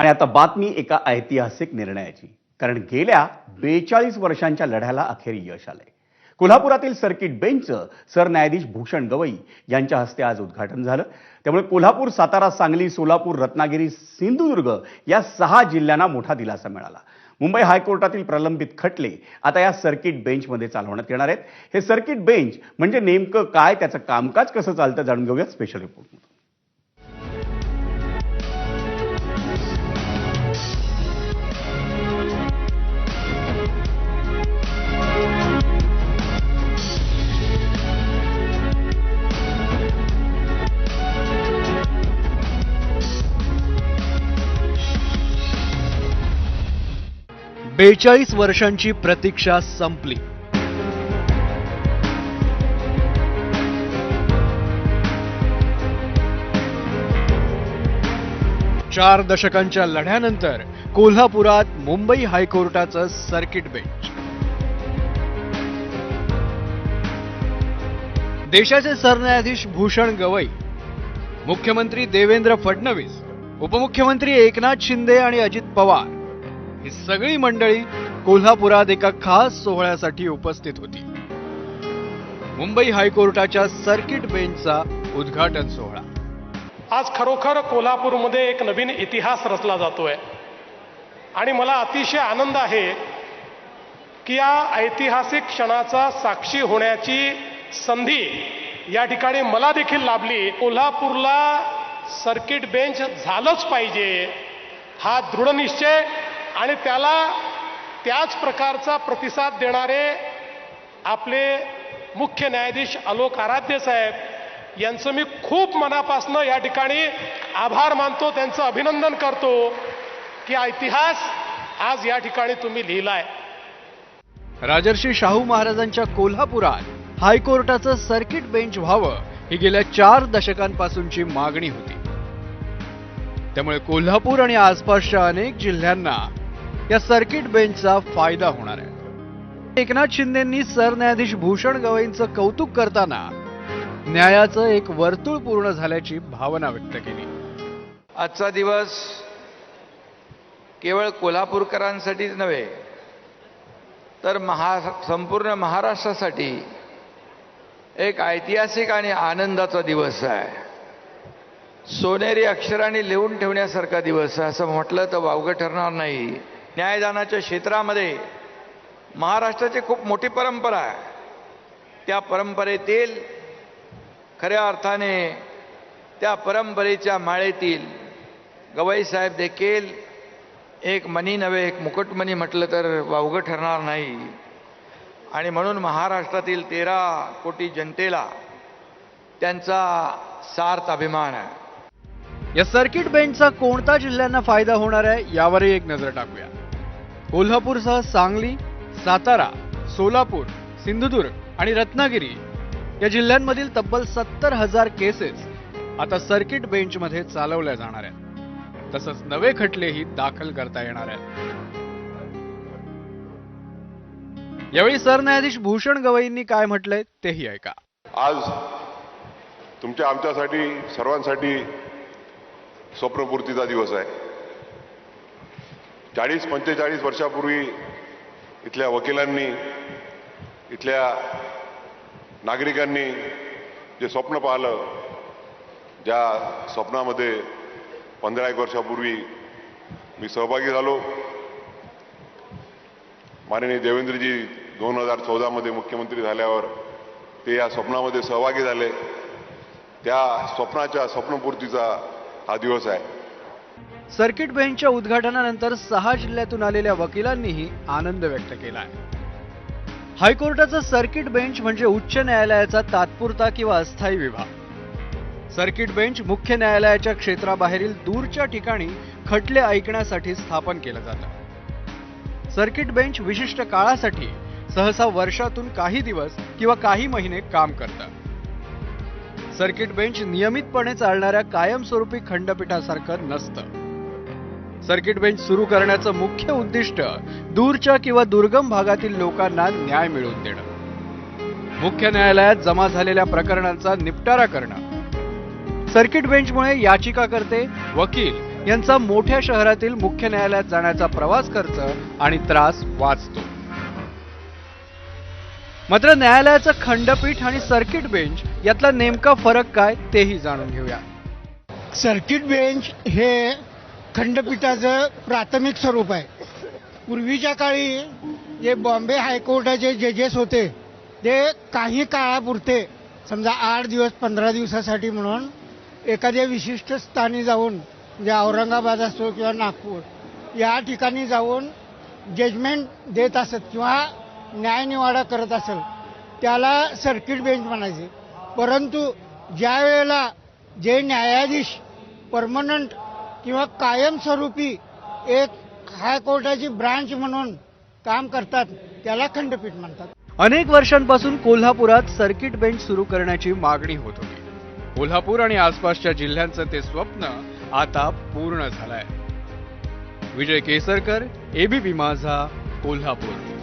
आणि आता बातमी एका ऐतिहासिक निर्णयाची. कारण गेल्या बेचाळीस वर्षांच्या लढ्याला अखेर यश आलंय. कोल्हापुरातील सर्किट बेंचचं सरन्यायाधीश भूषण गवई यांच्या हस्ते आज उद्घाटन झालं. त्यामुळे कोल्हापूर सातारा सांगली सोलापूर रत्नागिरी सिंधुदुर्ग या सहा जिल्ह्यांना मोठा दिलासा मिळाला. मुंबई हायकोर्टातील प्रलंबित खटले आता या सर्किट बेंचमध्ये चालवण्यात येणार आहेत. हे सर्किट बेंच म्हणजे नेमकं काय त्याचं कामकाज कसं चालतं जाणून घेऊया स्पेशल रिपोर्ट बेचाळीस वर्षांची प्रतीक्षा संपली. चार दशकांच्या लढ्यानंतर कोल्हापुरात मुंबई हायकोर्टाचं सर्किट बेंच. देशाचे सरन्यायाधीश भूषण गवई मुख्यमंत्री देवेंद्र फडणवीस उपमुख्यमंत्री एकनाथ शिंदे आणि अजित पवार ही सगळी मंडळी कोल्हापुरात एका खास सोहळ्यासाठी उपस्थित होती. मुंबई हायकोर्टाच्या सर्किट बेंचचा उद्घाटन सोहळा. आज खरोखर कोल्हापूरमध्ये एक नवीन इतिहास रचला जातोय. आणि मला अतिशय आनंद आहे की या ऐतिहासिक क्षणाचा साक्षी होण्याची संधी या ठिकाणी मला देखील लाभली. कोल्हापूरला सर्किट बेंच झालंच पाहिजे. हा दृढनिश्चय आणि त्याला त्याच प्रकारचा प्रतिसाद देणारे आपले मुख्य न्यायाधीश आलोक आराध्य साहेब यांचं मी खूप मनापासनं या ठिकाणी आभार मानतो त्यांचं अभिनंदन करतो की इतिहास आज या ठिकाणी तुम्ही लिहिलाय. राजर्षी शाहू महाराजांच्या कोल्हापुरात हायकोर्टाचं सर्किट बेंच व्हावं ही गेल्या चार दशकांपासूनची मागणी होती. त्यामुळे कोल्हापूर आणि आसपासच्या अनेक जिल्ह्यांना या सर्किट बेंचचा फायदा होणार आहे. एकनाथ शिंदेंनी सरन्यायाधीश भूषण गवईंचं कौतुक करताना न्यायाचं एक वर्तुळ पूर्ण झाल्याची भावना व्यक्त केली. आजचा दिवस केवळ कोल्हापूरकरांसाठीच नव्हे तर महा संपूर्ण महाराष्ट्रासाठी एक ऐतिहासिक आणि आनंदाचा दिवस आहे. सोनेरी अक्षराने लिहून ठेवण्यासारखा दिवस आहे असं म्हटलं तर वावगं ठरणार नाही. न्यायदानाच्या क्षेत्रामध्ये महाराष्ट्राची खूप मोठी परंपरा आहे. त्या परंपरेतील खऱ्या अर्थाने त्या परंपरेच्या माळेतील गवईसाहेब देखील एक मनी नव्हे एक मुकुटमणी म्हटलं तर वावगं ठरणार नाही. आणि म्हणून महाराष्ट्रातील तेरा कोटी जनतेला त्यांचा सार्थ अभिमान आहे. या सर्किट बेंचचा कोणता जिल्ह्यांना फायदा होणार आहे यावरही एक नजर टाकूया. कोल्हापूरसह सांगली सातारा सोलापूर सिंधुदुर्ग आणि रत्नागिरी या जिल्ह्यांमधील तब्बल सत्तर हजार केसेस आता सर्किट बेंचमध्ये चालवल्या जाणार आहेत. तसंच नवे खटलेही दाखल करता येणार आहेत. यावेळी सरन्यायाधीश भूषण गवईंनी काय म्हटलंय तेही ऐका. आज तुमच्या आमच्यासाठी सर्वांसाठी स्वप्नपूर्तीचा दिवस आहे. चाळीस पंचेचाळीस वर्षापूर्वी इथल्या वकिलांनी इथल्या नागरिकांनी जे स्वप्न पाहिलं ज्या स्वप्नामध्ये पंधरा एक वर्षापूर्वी मी सहभागी झालो. माननीय देवेंद्रजी दोन हजार चौदामध्ये मुख्यमंत्री झाल्यावर ते या स्वप्नामध्ये सहभागी झाले. त्या स्वप्नाच्या स्वप्नपूर्तीचा हा दिवस आहे. सर्किट बेंचच्या उद्घाटनानंतर सहा जिल्ह्यातून आलेल्या वकिलांनीही आनंद व्यक्त केला आहे हायकोर्टाचं सर्किट बेंच म्हणजे उच्च न्यायालयाचा तात्पुरता किंवा अस्थायी विभाग. सर्किट बेंच मुख्य न्यायालयाच्या क्षेत्राबाहेरील दूरच्या ठिकाणी खटले ऐकण्यासाठी स्थापन केलं जातं. सर्किट बेंच विशिष्ट काळासाठी सहसा वर्षातून काही दिवस किंवा काही महिने काम करतं. सर्किट बेंच नियमितपणे चालणाऱ्या कायमस्वरूपी खंडपीठासारखं नसतं. सर्किट बेंच सुरू करण्याचं मुख्य उद्दिष्ट दूरच्या किंवा दुर्गम भागातील लोकांना न्याय मिळवून देणं. मुख्य न्यायालयात जमा झालेल्या प्रकरणांचा निपटारा करणं. सर्किट बेंचमुळे याचिकाकर्ते वकील यांचा मोठ्या शहरातील मुख्य न्यायालयात जाण्याचा प्रवास खर्च आणि त्रास वाचतो. मात्र न्यायालयाचं खंडपीठ आणि सर्किट बेंच यातला नेमका फरक काय तेही जाणून घेऊया. सर्किट बेंच हे खंडपीठाचं प्राथमिक स्वरूप आहे. पूर्वीच्या काळी जे बॉम्बे हायकोर्टाचे जजेस होते ते काही काळापुरते समजा आठ दिवस पंधरा दिवसासाठी म्हणून एखाद्या विशिष्ट स्थानी जाऊन म्हणजे औरंगाबाद असो किंवा नागपूर या ठिकाणी जाऊन जजमेंट देत असत किंवा न्यायनिवाडा करत असेल त्याला सर्किट बेंच म्हणायचे. परंतु ज्या वेळेला जे न्यायाधीश परमनंट किंवा कायमस्वरूपी एक हायकोर्टाची ब्रांच म्हणून काम करतात त्याला खंडपीठ म्हणतात. अनेक वर्षांपासून कोल्हापुरात सर्किट बेंच सुरू करण्याची मागणी होत होती. कोल्हापूर आणि आसपासच्या जिल्ह्यांचं ते स्वप्न आता पूर्ण झालंय. विजय केसरकर एबीपी माझा कोल्हापूर.